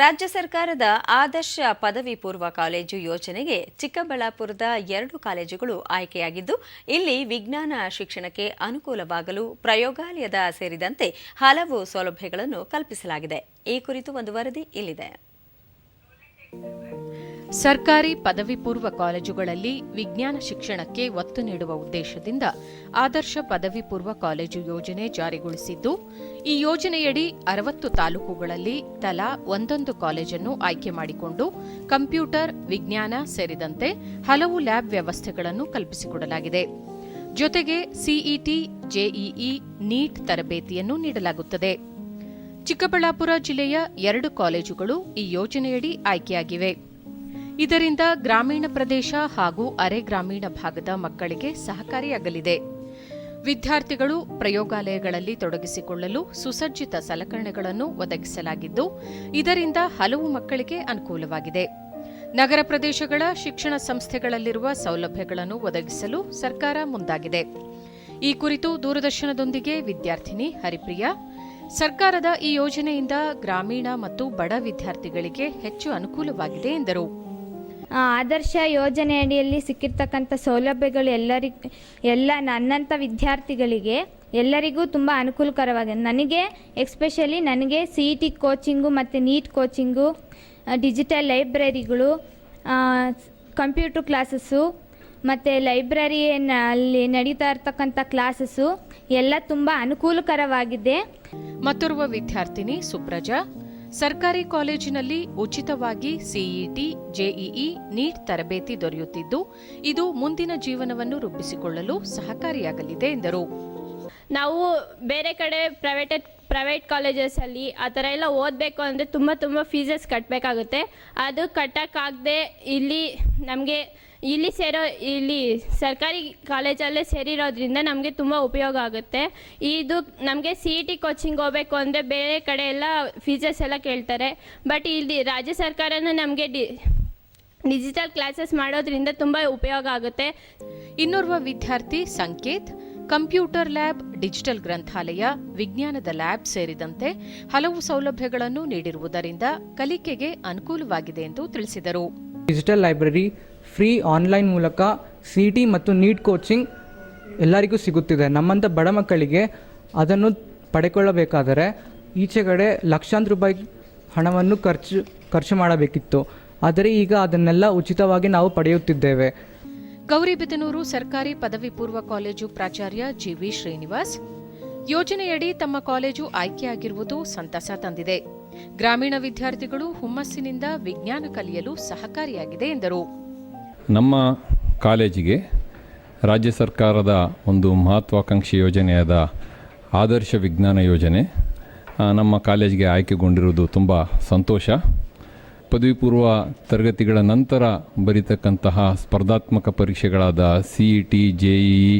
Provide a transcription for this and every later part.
ರಾಜ್ಯ ಸರ್ಕಾರದ ಆದರ್ಶ ಪದವಿ ಪೂರ್ವ ಕಾಲೇಜು ಯೋಜನೆಗೆ ಚಿಕ್ಕಬಳ್ಳಾಪುರದ ಎರಡು ಕಾಲೇಜುಗಳು ಆಯ್ಕೆಯಾಗಿದ್ದು, ಇಲ್ಲಿ ವಿಜ್ಞಾನ ಶಿಕ್ಷಣಕ್ಕೆ ಅನುಕೂಲವಾಗಲು ಪ್ರಯೋಗಾಲಯದ ಸೇರಿದಂತೆ ಹಲವು ಸೌಲಭ್ಯಗಳನ್ನು ಕಲ್ಪಿಸಲಾಗಿದೆ. ಈ ಕುರಿತು ಒಂದು ವರದಿ ಇಲ್ಲಿದೆ. ಸರ್ಕಾರಿ ಪದವಿ ಪೂರ್ವ ಕಾಲೇಜುಗಳಲ್ಲಿ ವಿಜ್ಞಾನ ಶಿಕ್ಷಣಕ್ಕೆ ಒತ್ತು ನೀಡುವ ಉದ್ದೇಶದಿಂದ ಆದರ್ಶ ಪದವಿ ಪೂರ್ವ ಕಾಲೇಜು ಯೋಜನೆ ಜಾರಿಗೊಳಿಸಿದ್ದು, ಈ ಯೋಜನೆಯಡಿ ಅರವತ್ತು ತಾಲೂಕುಗಳಲ್ಲಿ ತಲಾ ಒಂದೊಂದು ಕಾಲೇಜನ್ನು ಆಯ್ಕೆ ಮಾಡಿಕೊಂಡು ಕಂಪ್ಯೂಟರ್, ವಿಜ್ಞಾನ ಸೇರಿದಂತೆ ಹಲವು ಲ್ಯಾಬ್ ವ್ಯವಸ್ಥೆಗಳನ್ನು ಕಲ್ಪಿಸಿಕೊಡಲಾಗಿದೆ. ಜೊತೆಗೆ ಸಿಇಟಿ ಜೆಇಇ ನೀಟ್ ತರಬೇತಿಯನ್ನು ನೀಡಲಾಗುತ್ತದೆ. ಚಿಕ್ಕಬಳ್ಳಾಪುರ ಜಿಲ್ಲೆಯ ಎರಡು ಕಾಲೇಜುಗಳು ಈ ಯೋಜನೆಯಡಿ ಆಯ್ಕೆಯಾಗಿವೆ. ಇದರಿಂದ ಗ್ರಾಮೀಣ ಪ್ರದೇಶ ಹಾಗೂ ಅರೆ ಗ್ರಾಮೀಣ ಭಾಗದ ಮಕ್ಕಳಿಗೆ ಸಹಕಾರಿಯಾಗಲಿದೆ. ವಿದ್ಯಾರ್ಥಿಗಳು ಪ್ರಯೋಗಾಲಯಗಳಲ್ಲಿ ತೊಡಗಿಸಿಕೊಳ್ಳಲು ಸುಸಜ್ಜಿತ ಸಲಕರಣೆಗಳನ್ನು ಒದಗಿಸಲಾಗಿದ್ದು, ಇದರಿಂದ ಹಲವು ಮಕ್ಕಳಿಗೆ ಅನುಕೂಲವಾಗಿದೆ. ನಗರ ಪ್ರದೇಶಗಳ ಶಿಕ್ಷಣ ಸಂಸ್ಥೆಗಳಲ್ಲಿರುವ ಸೌಲಭ್ಯಗಳನ್ನು ಒದಗಿಸಲು ಸರ್ಕಾರ ಮುಂದಾಗಿದೆ. ಈ ಕುರಿತು ದೂರದರ್ಶನದೊಂದಿಗೆ ವಿದ್ಯಾರ್ಥಿನಿ ಹರಿಪ್ರಿಯಾ, ಸರ್ಕಾರದ ಈ ಯೋಜನೆಯಿಂದ ಗ್ರಾಮೀಣ ಮತ್ತು ಬಡ ವಿದ್ಯಾರ್ಥಿಗಳಿಗೆ ಹೆಚ್ಚು ಅನುಕೂಲವಾಗಿದೆ ಎಂದರು. ಆದರ್ಶ ಯೋಜನೆ ಅಡಿಯಲ್ಲಿ ಸಿಕ್ಕಿರ್ತಕ್ಕಂಥ ಸೌಲಭ್ಯಗಳು ಎಲ್ಲರಿಗೂ, ಎಲ್ಲ ನನ್ನಂಥ ವಿದ್ಯಾರ್ಥಿಗಳಿಗೆ ಎಲ್ಲರಿಗೂ ತುಂಬ ಅನುಕೂಲಕರವಾಗಿದೆ. ನನಗೆ ಎಕ್ಸ್ಪೆಷಲಿ ನನಗೆ ಸಿ ಇ ಟಿ ಕೋಚಿಂಗು ಮತ್ತು NEET coaching digital ಲೈಬ್ರರಿಗಳು computer classes ಮತ್ತು ಲೈಬ್ರರಿಯಲ್ಲಿ ನಡೀತಾ ಇರ್ತಕ್ಕಂಥ ಕ್ಲಾಸಸ್ಸು ಎಲ್ಲ ತುಂಬ ಅನುಕೂಲಕರವಾಗಿದೆ. ಮತ್ತೋರ್ವ ವಿದ್ಯಾರ್ಥಿನಿ ಸುಪ್ರಜಾ. ಸರ್ಕಾರಿ ಕಾಲೇಜಿನಲ್ಲಿ ಉಚಿತವಾಗಿ ಸಿಇಟಿ ಜೆಇಇ ನೀಟ್ ತರಬೇತಿ ದೊರೆಯುತ್ತಿದ್ದು, ಇದು ಮುಂದಿನ ಜೀವನವನ್ನು ರೂಪಿಸಿಕೊಳ್ಳಲು ಸಹಕಾರಿಯಾಗಲಿದೆ ಎಂದರು. ನಾವು ಬೇರೆ ಕಡೆ ಪ್ರೈವೇಟ್ ಪ್ರೈವೇಟ್ ಕಾಲೇಜಸಲ್ಲಿ ಆ ಥರ ಎಲ್ಲ ಓದಬೇಕು ಅಂದರೆ ತುಂಬ ತುಂಬ ಫೀಸಸ್ ಕಟ್ಟಬೇಕಾಗುತ್ತೆ ಅದು ಕಟ್ಟೋಕ್ಕಾಗದೆ ಇಲ್ಲಿ ನಮಗೆ ಇಲ್ಲಿ ಸೇರೋ ಇಲ್ಲಿ ಸರ್ಕಾರಿ ಕಾಲೇಜಲ್ಲೇ ಸೇರಿರೋದ್ರಿಂದ ನಮಗೆ ತುಂಬ ಉಪಯೋಗ ಆಗುತ್ತೆ. ಇದು ನಮಗೆ ಸಿ ಇ ಟಿ ಕೋಚಿಂಗ್ ಹೋಗಬೇಕು ಅಂದರೆ ಬೇರೆ ಕಡೆ ಎಲ್ಲ ಫೀಸಸ್ ಎಲ್ಲ ಕೇಳ್ತಾರೆ. ಬಟ್ ಇಲ್ಲಿ ರಾಜ್ಯ ಸರ್ಕಾರನೂ ನಮಗೆ ಡಿ ಡಿಜಿಟಲ್ ಕ್ಲಾಸಸ್ ಮಾಡೋದ್ರಿಂದ ತುಂಬ ಉಪಯೋಗ ಆಗುತ್ತೆ. ಇನ್ನೋರ್ವ ವಿದ್ಯಾರ್ಥಿ ಸಂಕೇತ್ ಕಂಪ್ಯೂಟರ್ ಲ್ಯಾಬ್, ಡಿಜಿಟಲ್ ಗ್ರಂಥಾಲಯ, ವಿಜ್ಞಾನದ ಲ್ಯಾಬ್ ಸೇರಿದಂತೆ ಹಲವು ಸೌಲಭ್ಯಗಳನ್ನು ನೀಡಿರುವುದರಿಂದ ಕಲಿಕೆಗೆ ಅನುಕೂಲವಾಗಿದೆ ಎಂದು ತಿಳಿಸಿದರು. ಡಿಜಿಟಲ್ ಲೈಬ್ರರಿ ಫ್ರೀ ಆನ್ಲೈನ್ ಮೂಲಕ ಸಿ ಟಿ ಮತ್ತು ನೀಟ್ ಕೋಚಿಂಗ್ ಎಲ್ಲರಿಗೂ ಸಿಗುತ್ತಿದೆ. ನಮ್ಮಂಥ ಬಡ ಮಕ್ಕಳಿಗೆ ಅದನ್ನು ಪಡೆಕೊಳ್ಳಬೇಕಾದರೆ ಈಚೆಗಡೆ ಲಕ್ಷಾಂತರ ರೂಪಾಯಿ ಹಣವನ್ನು ಖರ್ಚು ಖರ್ಚು ಮಾಡಬೇಕಿತ್ತು. ಆದರೆ ಈಗ ಅದನ್ನೆಲ್ಲ ಉಚಿತವಾಗಿ ನಾವು ಪಡೆಯುತ್ತಿದ್ದೇವೆ. ಗೌರಿಬಿದನೂರು ಸರ್ಕಾರಿ ಪದವಿ ಪೂರ್ವ ಕಾಲೇಜು ಪ್ರಾಚಾರ್ಯ ಜಿವಿ ಶ್ರೀನಿವಾಸ್. ಯೋಜನೆಯಡಿ ತಮ್ಮ ಕಾಲೇಜು ಆಯ್ಕೆಯಾಗಿರುವುದು ಸಂತಸ ತಂದಿದೆ. ಗ್ರಾಮೀಣ ವಿದ್ಯಾರ್ಥಿಗಳು ಹುಮ್ಮಸ್ಸಿನಿಂದ ವಿಜ್ಞಾನ ಕಲಿಯಲು ಸಹಕಾರಿಯಾಗಿದೆ ಎಂದರು. ನಮ್ಮ ಕಾಲೇಜಿಗೆ ರಾಜ್ಯ ಸರ್ಕಾರದ ಒಂದು ಮಹತ್ವಾಕಾಂಕ್ಷಿ ಯೋಜನೆಯಾದ ಆದರ್ಶ ವಿಜ್ಞಾನ ಯೋಜನೆ ನಮ್ಮ ಕಾಲೇಜಿಗೆ ಆಯ್ಕೆಗೊಂಡಿರುವುದು ತುಂಬ ಸಂತೋಷ. ಪದವಿ ಪೂರ್ವ ತರಗತಿಗಳ ನಂತರ ಬರೀತಕ್ಕಂತಹ ಸ್ಪರ್ಧಾತ್ಮಕ ಪರೀಕ್ಷೆಗಳಾದ C E T J E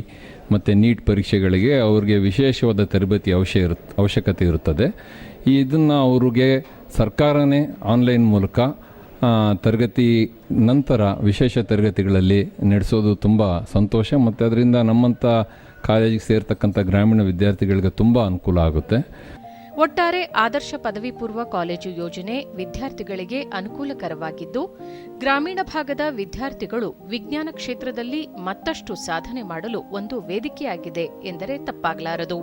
ಮತ್ತು ನೀಟ್ ಪರೀಕ್ಷೆಗಳಿಗೆ ಅವ್ರಿಗೆ ವಿಶೇಷವಾದ ತರಬೇತಿ ಅವಶ್ಯ ಇರು, ಅವಶ್ಯಕತೆ ಇರುತ್ತದೆ. ಇದನ್ನು ಅವ್ರಿಗೆ ಸರ್ಕಾರನೇ ಆನ್ಲೈನ್ ಮೂಲಕ ತರಗತಿ ನಂತರ ವಿಶೇಷ ತರಗತಿಗಳಲ್ಲಿ ನಡೆಸೋದು ತುಂಬ ಸಂತೋಷ ಮತ್ತು ಅದರಿಂದ ನಮ್ಮಂಥ ಕಾಲೇಜಿಗೆ ಸೇರ್ತಕ್ಕಂಥ ಗ್ರಾಮೀಣ ವಿದ್ಯಾರ್ಥಿಗಳಿಗೆ ತುಂಬ ಅನುಕೂಲ ಆಗುತ್ತೆ. ಒಟ್ಟಾರೆ ಆದರ್ಶ ಪದವಿ ಪೂರ್ವ ಕಾಲೇಜು ಯೋಜನೆ ವಿದ್ಯಾರ್ಥಿಗಳಿಗೆ ಅನುಕೂಲಕರವಾಗಿದ್ದು, ಗ್ರಾಮೀಣ ಭಾಗದ ವಿದ್ಯಾರ್ಥಿಗಳು ವಿಜ್ಞಾನ ಕ್ಷೇತ್ರದಲ್ಲಿ ಮತ್ತಷ್ಟು ಸಾಧನೆ ಮಾಡಲು ಒಂದು ವೇದಿಕೆಯಾಗಿದೆ ಎಂದರೆ ತಪ್ಪಾಗಲಾರದು.